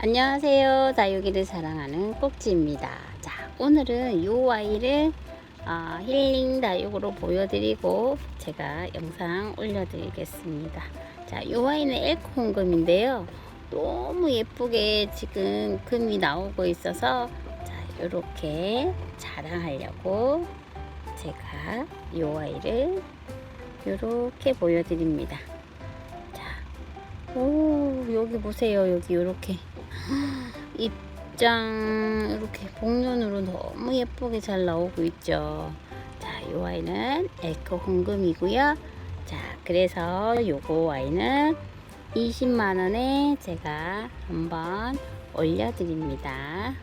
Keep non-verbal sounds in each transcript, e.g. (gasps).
안녕하세요. 다육이를 사랑하는 꼭지입니다. 자, 오늘은 요 아이를 어, 힐링 다육으로 보여드리고 제가 영상 올려드리겠습니다. 자, 요 아이는 엘코 홍금인데요. 너무 예쁘게 지금 금이 나오고 있어서 자, 요렇게 자랑하려고 제가 요 아이를 요렇게 보여드립니다. 자, 오, 여기 보세요. 여기 요렇게. 입장 이렇게 복륜으로 너무 예쁘게 잘 나오고 있죠. 자, 이 아이는 에코 홍금이고요. 자, 그래서 요거 아이는 20만 원에 제가 한번 올려드립니다.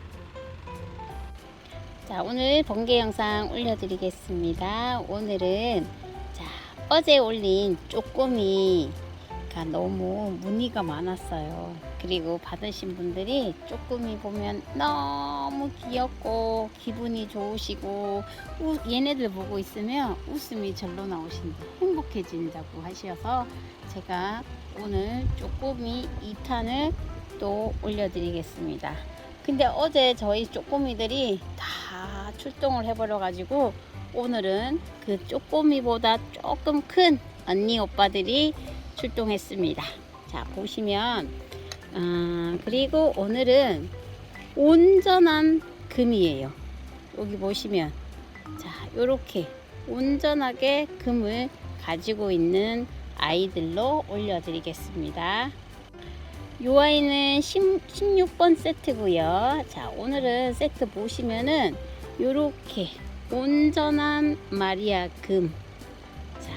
자, 오늘 번개 영상 올려드리겠습니다. 오늘은 자, 어제 올린 쪼꼬미가 너무 문의가 많았어요. 그리고 받으신 분들이 쪼꼬미 보면 너무 귀엽고 기분이 좋으시고 우- 얘네들 보고 있으면 웃음이 절로 나오신다. 행복해진다고 하셔서 제가 오늘 쪼꼬미 2탄을 또 올려드리겠습니다. 근데 어제 저희 쪼꼬미들이 다 출동을 해버려 가지고 오늘은 그 쪼꼬미보다 조금 큰 언니 오빠들이 출동했습니다. 자 보시면 아, 그리고 오늘은 온전한 금이에요. 여기 보시면 자, 요렇게 온전하게 금을 가지고 있는 아이들로 올려드리겠습니다. 요 아이는 10, 16번 세트고요. 자, 오늘은 세트 보시면은 요렇게 온전한 마리아 금. 자,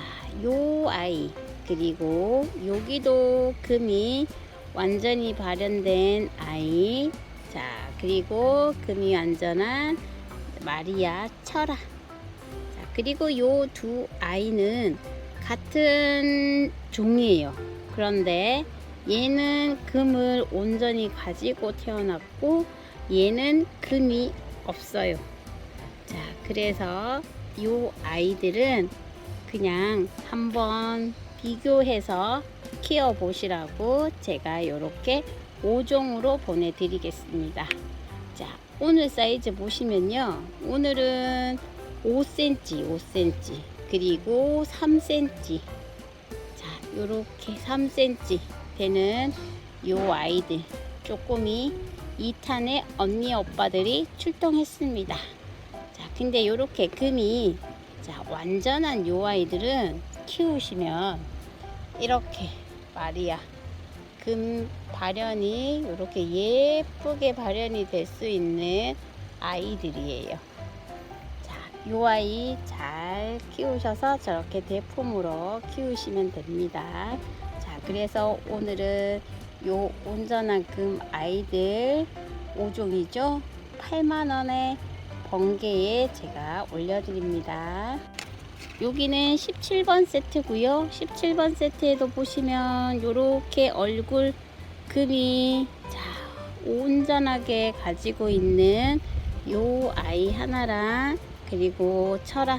요 아이 그리고 여기도 금이 완전히 발현된 아이. 자, 그리고 금이 완전한 마리아 철아. 자, 그리고 요 두 아이는 같은 종이에요. 그런데 얘는 금을 온전히 가지고 태어났고 얘는 금이 없어요. 자, 그래서 요 아이들은 그냥 한번 비교해서 키워 보시라고 제가 이렇게 5종으로 보내드리겠습니다. 자, 오늘 사이즈 보시면요. 오늘은 5cm, 5cm, 그리고 3cm. 자, 요렇게 3cm 되는 요 아이들 쪼꼬미 2탄의 언니 오빠들이 출동했습니다. 자, 근데 요렇게 금이 자, 완전한 요 아이들은 키우시면 이렇게 마리아 금 발현이 이렇게 예쁘게 발현이 될 수 있는 아이들이에요. 자, 요 아이 잘 키우셔서 저렇게 대품으로 키우시면 됩니다. 자, 그래서 오늘은 요 온전한 금 아이들 5종이죠. 8만 원에 번개에 제가 올려드립니다. 여기는 17번 세트고요. 17번 세트에도 보시면 이렇게 얼굴 금이 자 온전하게 가지고 있는 요 아이 하나랑 그리고 철아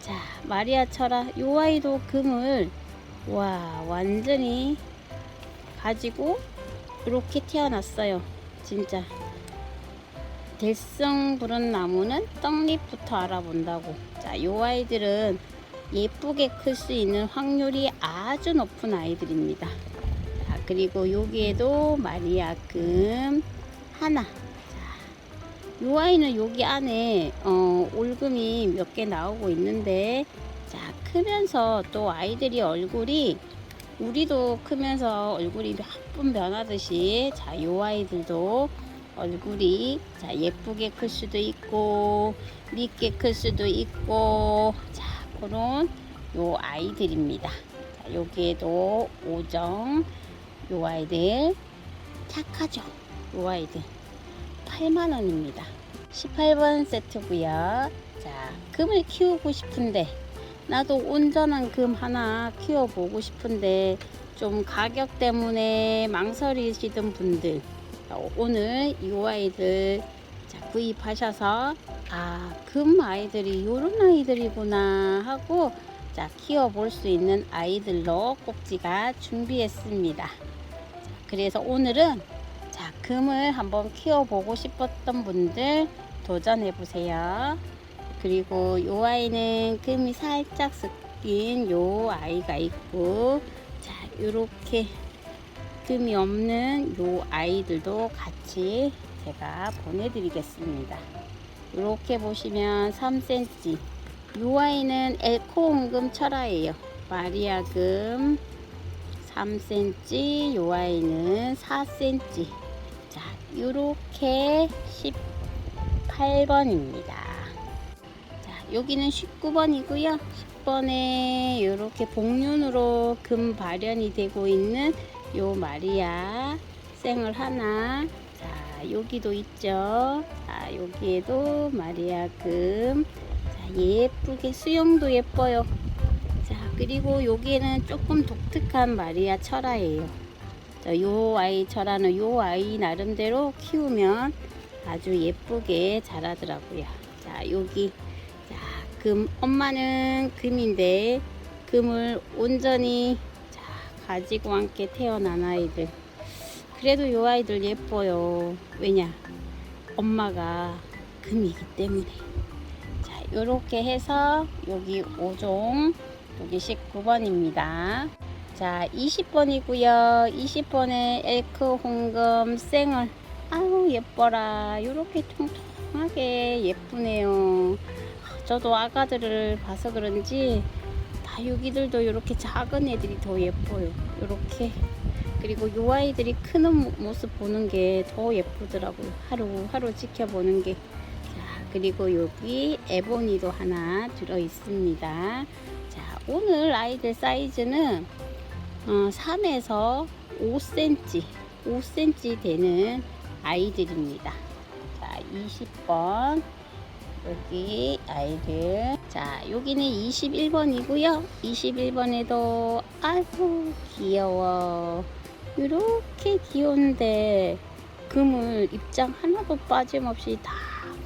자 마리아 철아 요 아이도 금을 와 완전히 가지고 이렇게 태어났어요. 진짜 대성 부른 나무는 떡잎부터 알아본다고. 자, 요 아이들은 예쁘게 클 수 있는 확률이 아주 높은 아이들입니다. 자, 그리고 여기에도 마리아금 하나. 자, 요 아이는 여기 안에 어, 올금이 몇 개 나오고 있는데, 자, 크면서 또 아이들이 얼굴이 우리도 크면서 얼굴이 몇분 변하듯이, 자, 요 아이들도 얼굴이 자 예쁘게 클 수도 있고 밑게 클 수도 있고 자 그런 요 아이들입니다. 자, 여기에도 오정 요 아이들 착하죠. 요 아이들 8만 원입니다. 18번 세트고요. 자 금을 키우고 싶은데 나도 온전한 금 하나 키워보고 싶은데 좀 가격 때문에 망설이시던 분들 자, 오늘 이 아이들 자, 구입하셔서 아, 금 아이들이 요런 아이들이구나 하고 자, 키워볼 수 있는 아이들로 꼭지가 준비했습니다. 자, 그래서 오늘은 자, 금을 한번 키워보고 싶었던 분들 도전해보세요. 그리고 이 아이는 금이 살짝 섞인 요 아이가 있고, 자, 요렇게 금이 없는 요 아이들도 같이 제가 보내드리겠습니다. 이렇게 보시면 3cm. 요 아이는 에코온금 철화예요. 마리아금 3cm, 요 아이는 4cm. 자, 요렇게 18번입니다. 자, 여기는 19번이고요. 10번에 이렇게 복륜으로 금 발현이 되고 있는 요 마리아 생을 하나. 자, 여기도 있죠. 자, 여기에도 마리아 금. 자, 예쁘게 수영도 예뻐요. 자, 그리고 여기에는 조금 독특한 마리아 철화예요. 자, 요 아이 철화는 요 아이 나름대로 키우면 아주 예쁘게 자라더라고요. 자, 여기 자, 금 엄마는 금인데 금을 온전히 자, 가지고 함께 태어난 아이들. 그래도 요 아이들 예뻐요. 왜냐? 엄마가 금이기 때문에. 자, 요렇게 해서 여기 5종, 여기 19번입니다. 자, 20번이고요. 20번에 엘크 홍금 생을 아유 예뻐라. 요렇게 통통하게 예쁘네요. 저도 아가들을 봐서 그런지 다육이들도 이렇게 작은 애들이 더 예뻐요. 이렇게 그리고 요 아이들이 크는 모- 모습 보는 게 더 예쁘더라고요. 하루 하루 지켜보는 게. 자 그리고 여기 에보니도 하나 들어 있습니다. 자 오늘 아이들 사이즈는 어, 3에서 5cm, 5cm 되는 아이들입니다. 자 20번 여기 아이들. 자 여기는 21번이고요. 21번에도 아이고 귀여워. 이렇게 귀여운데 금을 입장 하나도 빠짐없이 다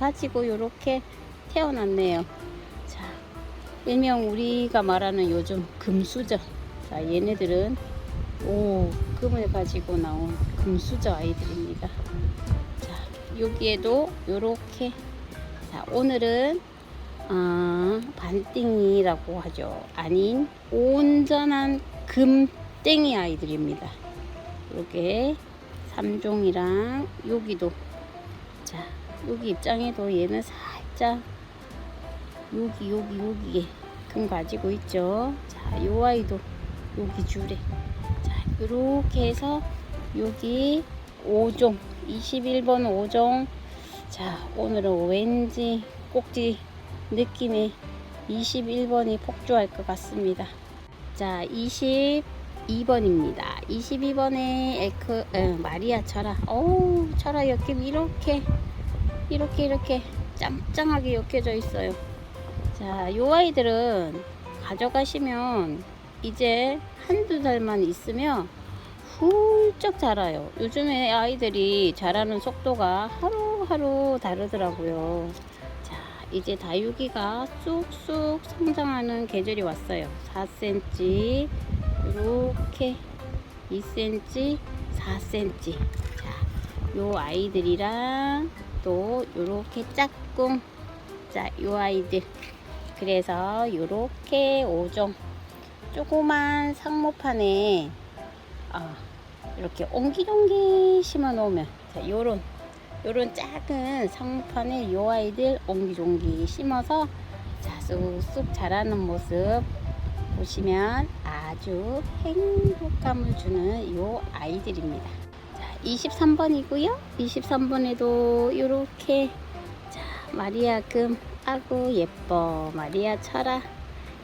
가지고 이렇게 태어났네요. 자 일명 우리가 말하는 요즘 금수저. 자 얘네들은 오 금을 가지고 나온 금수저 아이들입니다. 자 여기에도 이렇게 자, 오늘은 어, 반띵이라고 하죠. 아닌 온전한 금땡이 아이들입니다. 요게 3종이랑 여기도 자, 여기 입장에도 얘는 살짝 여기 여기 여기에 금 가지고 있죠. 자, 요 아이도 여기 줄에 자, 이렇게 해서 여기 5종 21번 5종 자, 오늘은 왠지 꼭지 느낌에 21번이 폭주할 것 같습니다. 자, 22번입니다. 22번에 에크, 에, 마리아 철아. 오, 철아 엮임 이렇게, 이렇게, 이렇게 짱짱하게 엮여져 있어요. 자, 요 아이들은 가져가시면 이제 한두 달만 있으면 훌쩍 자라요. 요즘에 아이들이 자라는 속도가 하루 하루 다르더라고요. 자, 이제 다육이가 쑥쑥 성장하는 계절이 왔어요. 4cm, 이렇게 2cm, 4cm. 자, 요 아이들이랑 또 요렇게 짝꿍. 자, 요 아이들. 그래서 요렇게 5종. 조그만 상모판에 아, 이렇게 옹기종기 심어 놓으면 자, 요런 요런 작은 상판에 요 아이들 옹기종기 심어서 자, 쑥쑥 자라는 모습 보시면 아주 행복감을 주는 요 아이들입니다. 자, 23번이고요. 23번에도 이렇게 자, 마리아 금 아구 예뻐 마리아 철아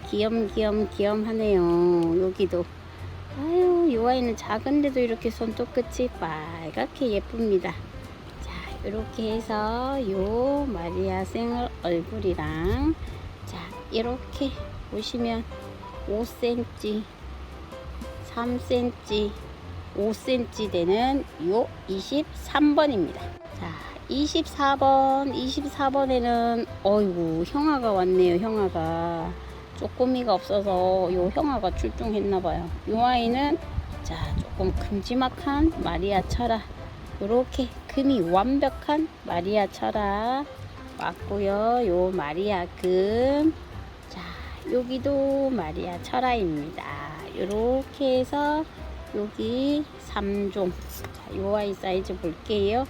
귀염귀염 귀염하네요. 여기도 아유, 이 아이는 작은데도 이렇게 손톱끝이 빨갛게 예쁩니다. 자, 이렇게 해서 요 마리아 생을 얼굴이랑 자, 이렇게 보시면 5cm, 3cm, 5cm 되는 요 23번입니다. 자, 24번, 24번에는 어이구, 형아가 왔네요, 형아가. 쪼꼬미가 없어서 요 형아가 출중했나봐요. 요 아이는 자 조금 큼지막한 마리아 철아 이렇게 금이 완벽한 마리아 철화 왔고요. 요 마리아 금. 자, 여기도 마리아 철화입니다. 이렇게 해서 여기 3종. 자, 요 아이 사이즈 볼게요.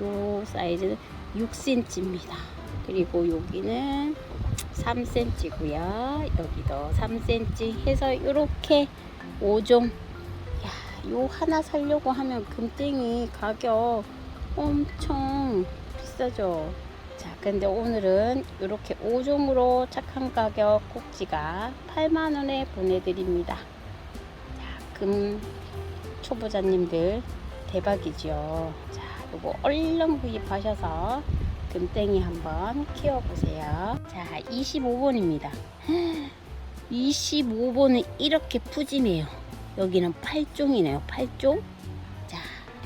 요 사이즈는 6cm입니다. 그리고 여기는 3cm고요. 여기도 3cm 해서 이렇게 5종. 야, 요 하나 살려고 하면 금땡이 가격 엄청 비싸죠. 자, 근데 오늘은 이렇게 5종으로 착한 가격 꼭지가 8만원에 보내드립니다. 자, 금 초보자님들 대박이죠. 자, 요거 얼른 구입하셔서 금땡이 한번 키워보세요. 자, 25번입니다. 25번은 (gasps) 이렇게 푸짐해요. 여기는 8종이네요. 8종.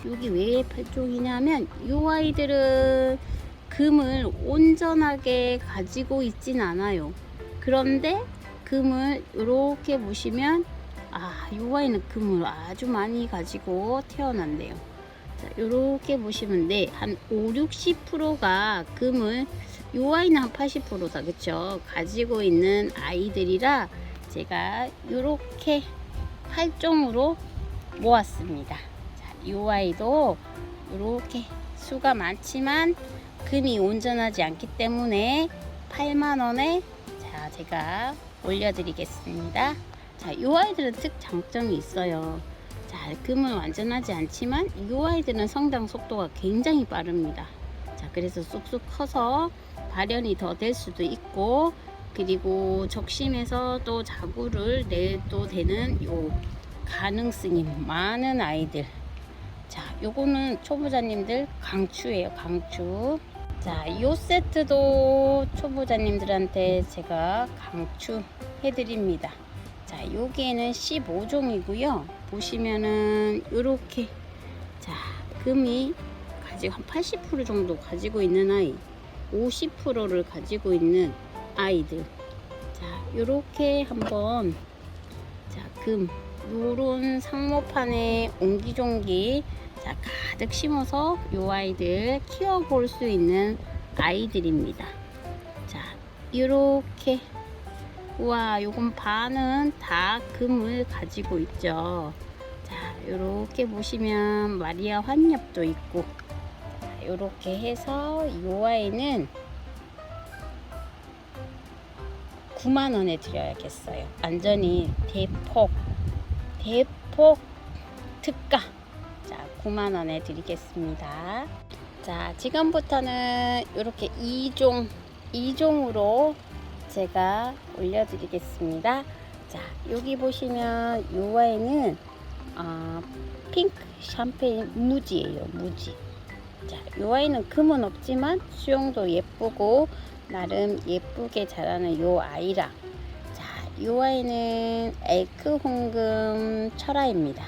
자, 여기 왜 8종이냐면 이 아이들은 금을 온전하게 가지고 있진 않아요. 그런데 금을 이렇게 보시면 아, 이 아이는 금을 아주 많이 가지고 태어난대요. 자, 이렇게 보시면 돼. 한 5, 60%가 금을 이 아이는 한 80%다. 그쵸? 가지고 있는 아이들이라 제가 이렇게 8종으로 모았습니다. 자, 이 아이도 이렇게 수가 많지만 금이 온전하지 않기 때문에 8만원에 자, 제가 올려드리겠습니다. 자, 이 아이들은 특 장점이 있어요. 자, 금은 완전하지 않지만 이 아이들은 성장 속도가 굉장히 빠릅니다. 자, 그래서 쑥쑥 커서 발현이 더 될 수도 있고 그리고 적심해서 또 자구를 내도 되는 요 가능성이 많은 아이들. 자, 요거는 초보자님들 강추예요, 강추. 자, 요 세트도 초보자님들한테 제가 강추해 드립니다. 자, 여기에는 15종이고요. 보시면은 요렇게 자, 금이 가지고 한 80% 정도 가지고 있는 아이, 50%를 가지고 있는 아이들. 자, 요렇게 한번 자, 금 요런 상모판에 옹기종기 자, 가득 심어서 요 아이들 키워볼 수 있는 아이들입니다. 자, 요렇게 우와, 요건 반은 다 금을 가지고 있죠. 자, 요렇게 보시면 마리아 환엽도 있고 자, 요렇게 해서 요 아이는 9만 원에 드려야겠어요. 완전히 대폭 대폭 특가. 자, 9만 원에 드리겠습니다. 자, 지금부터는 이렇게 2종 2종으로 제가 올려드리겠습니다. 자, 여기 보시면 요 와인은 아, 핑크 샴페인 무지예요, 무지. 자, 요 와인은 금은 없지만 수영도 예쁘고 나름 예쁘게 자라는 요 아이랑 자, 요 아이는 엘크 홍금 철화입니다.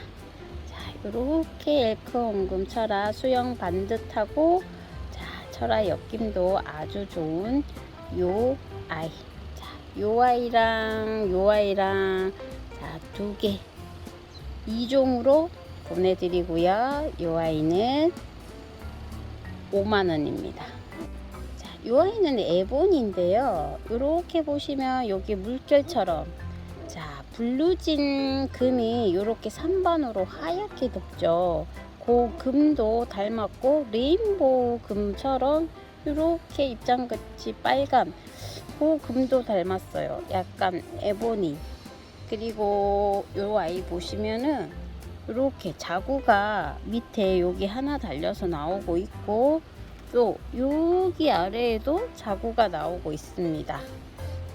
자, 요렇게 엘크 홍금 철화 수영 반듯하고 자, 철화 엮임도 아주 좋은 요 아이. 자, 요 아이랑 요 아이랑 자, 두 개. 2종으로 보내드리고요. 요 아이는 5만원입니다. 자, 요 아이는 에본인데요. 이렇게 보시면 여기 물결처럼 자, 블루진 금이 이렇게 3번으로 하얗게 덮죠. 그 금도 닮았고 레인보우 금처럼 이렇게 입장같이 빨간 그 금도 닮았어요. 약간 에보니. 그리고 요 아이 보시면은 이렇게 자구가 밑에 여기 하나 달려서 나오고 있고 또 여기 아래에도 자구가 나오고 있습니다.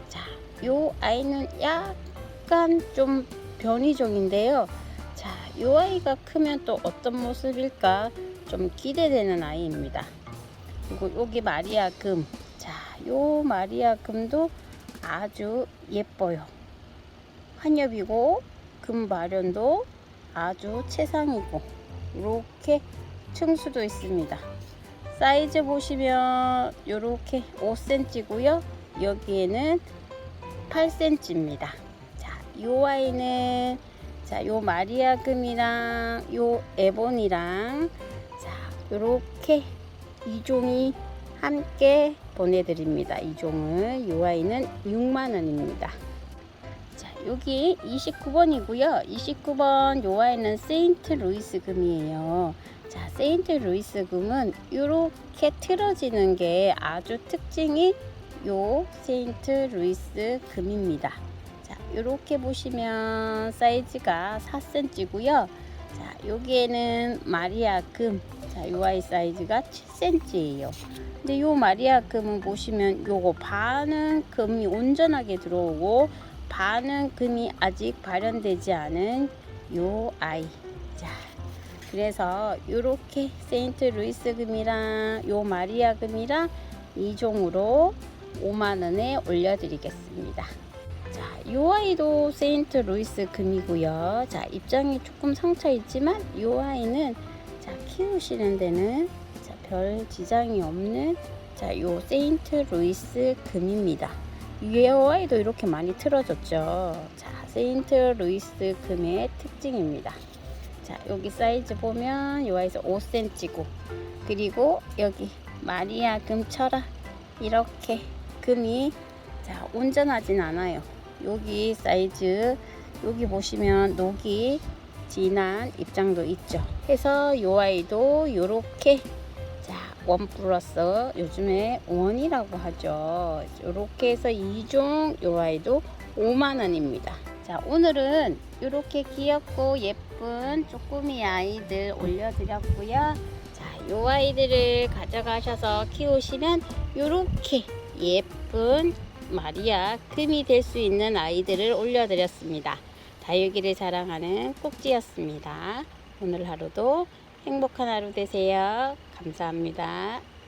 자, 요 아이는 약간 좀 변이종인데요. 자, 요 아이가 크면 또 어떤 모습일까 좀 기대되는 아이입니다. 그리고 여기 마리아 금. 자, 요 마리아 금도 아주 예뻐요. 환엽이고 금 발현도 아주 최상이고 이렇게 층수도 있습니다. 사이즈 보시면 이렇게 5cm고요. 여기에는 8cm입니다. 자, 요 아이는 자, 요 마리아 금이랑 요 에본이랑 자, 이렇게 2종이 함께 보내드립니다. 2종을 요 아이는 6만원입니다. 자, 여기 29번이고요. 29번 요 아이는 세인트 루이스 금이에요. 자, 세인트 루이스 금은 이렇게 틀어지는 게 아주 특징이 요 세인트 루이스 금입니다. 자, 이렇게 보시면 사이즈가 4cm고요. 자, 여기에는 마리아 금. 자, 요 아이 사이즈가 7cm예요. 근데 요 마리아 금은 보시면 요거 반은 금이 온전하게 들어오고 반은 금이 아직 발현되지 않은 요 아이. 자, 그래서 요렇게 세인트 루이스 금이랑 요 마리아 금이랑 이 종으로 5만 원에 올려드리겠습니다. 자, 요 아이도 세인트 루이스 금이고요. 자, 입장이 조금 상처 있지만 요 아이는 자, 키우시는 데는 자, 별 지장이 없는 자, 요 세인트 루이스 금입니다. 이 아이도 이렇게 많이 틀어졌죠. 자, 세인트 루이스 금의 특징입니다. 자, 여기 사이즈 보면 요 아이에서 5cm고 그리고 여기 마리아 금처럼 이렇게 금이 자, 온전하진 않아요. 여기 사이즈 여기 보시면 녹이 진한 입장도 있죠. 해서 요 아이도 요렇게 자, 원 플러스 요즘에 원이라고 하죠. 요렇게 해서 2종 요 아이도 5만 원입니다. 자, 오늘은 이렇게 귀엽고 예쁜 쪼꾸미 아이들 올려드렸고요. 자, 요 아이들을 가져가셔서 키우시면 이렇게 예쁜 마리아 금이 될 수 있는 아이들을 올려드렸습니다. 다육이를 자랑하는 꼭지였습니다. 오늘 하루도 행복한 하루 되세요. 감사합니다.